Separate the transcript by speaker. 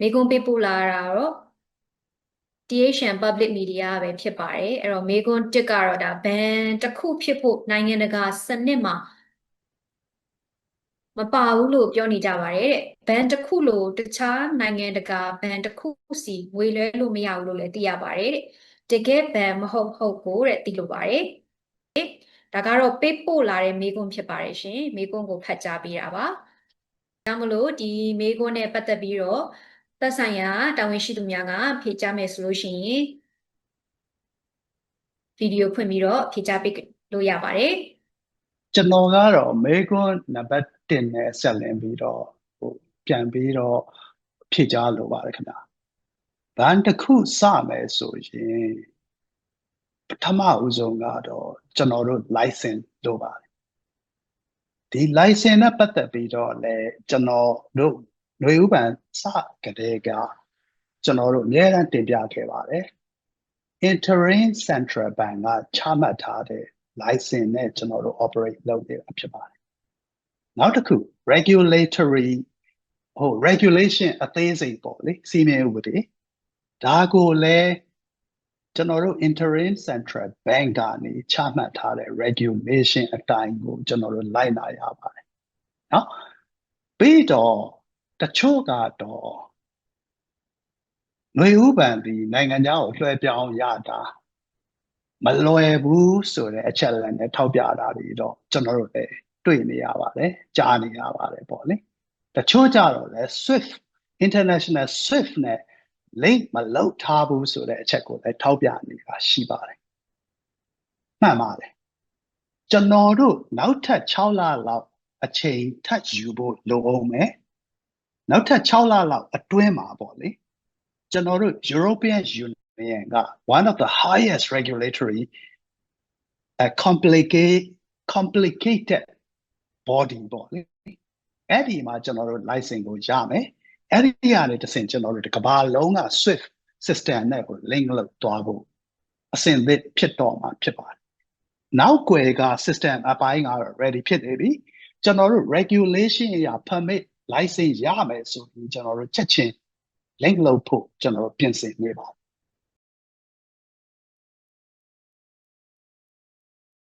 Speaker 1: မေကွန်းပေးပို့လာတာတော့ THN Public Media ပဲဖြစ်ပါတယ်အဲ့တော့မေကွန်းတစ်ကတော့ဒါဘန်တစ်ခုဖြစ်ဖို့နိုင်ငံတကာစနစ်မှာမပါဘူးလို့ပြောနေကြပါတယ်တဲ့ဘန်တစ်ခုလို့တခြားနိုင်ငံတကာဘန်တစ်ခုစီငွေလွှဲလို့မရဘူးလို့လည်းသိရပါတယ်တဲ့တကယ်ဘန်မဟုတ်ဟုတ်ကိုတဲ့သိလို့ပါတယ်ဒါကတော့ပေးပို့လာတဲ့မေကွန်းဖြစ်ပါတယ်ရှင်မေကွန်းကိုဖတ်ကြားပေးတာပါဒါမလို့ဒီမေကွန်းနဲ့ပတ်သက်ပြီးတော့ သက်ဆိုင်ရာတာဝန်ရှိသူများကဖြေကြားမယ်ဆိုလို့ရှိရင်ဗီဒီယိုဖွင့်ပြီးတော့ဖြေကြားပေးလို့ရပါတယ်
Speaker 2: ကျွန်တော်ကတော့မေကွန်းနံပါတ်1နဲ့ဆက်လင်းပြီးတော့ဟိုပြန်ပြီးတော့ဖြည့်ကြားလိုပါတယ်ခင်ဗျာဘန်တစ်ခုစမယ်ဆိုရင်ပထမဦးဆုံးကတော့ကျွန်တော်တို့ license လိုပါတယ်ဒီ license နဲ့ပတ်သက်ပြီးတော့လည်းကျွန်တော်တို့ ຫນွေဥပန်စကတည်းကကျွန်တော်တို့အများအားတင်ပြခဲ့ပါတယ် interim central bank ကချမှတ်ထားတဲ့ license နဲ့ကျွန်တော်တို့ operate လုပ်နေတာဖြစ်ပါတယ်။နောက်တစ်ခု regulatory ဟို regulation အသေးစိတ်ပေါ့လေစီမံဥပဒေဒါကိုလည်းကျွန်တော်တို့ interim central bank ကနေချမှတ်ထားတဲ့ regulation အတိုင်းကိုကျွန်တော်တို့လိုက်နာရပါတယ်။နော်ပြီးတော့ တချို့ကတော့ຫນွေဥပန်ဒီနိုင်ငံခြားကိုလွှဲပြောင်းရတာမလွယ်ဘူးဆိုတဲ့အချက်လည်းနဲ့ထောက်ပြတာတွေတော့ကျွန်တော်တို့လည်းတွေ့နေရပါတယ်ကြားနေရပါတယ်ပေါ့လေတချို့ကြတော့လည်း Swift International Swift နဲ့ link မလုပ်ထားဘူးဆိုတဲ့အချက်ကိုလည်းထောက်ပြနေတာရှိပါတယ်မှန်ပါတယ်ကျွန်တော်တို့နောက်ထပ်6လလောက်အချိန်ထပ်ယူဖို့လိုအောင်မယ် နောက်ထပ်6လလောက်အတွင်းမှာပေါ့လေကျွန်တော်တို့ European Union က one of the highest regulatory uh, complicate complicated body ပေါ့လေအဲ့ဒီမှာကျွန်တော်တို့ license ကိုရမယ်အဲ့ဒီကနေတစ်ဆင့်ကျွန်တော်တို့ဒီကမ္ဘာလုံးက Swift system နဲ့ကို link လုပ်သွားဖို့အဆင့်သစ်ဖြစ်တော့မှာဖြစ်ပါတယ်နောက်ွယ်က system အပိုင်းကတော့ ready ဖြစ်နေပြီကျွန်တော်တို့ regulation အရာ permit license ရမယ်ဆိုပြီးကျွန်တော်တို့ချက်ချင်း link လုပ်ဖို့ကျွန်တော်တို့ပြင်ဆင်နေပါ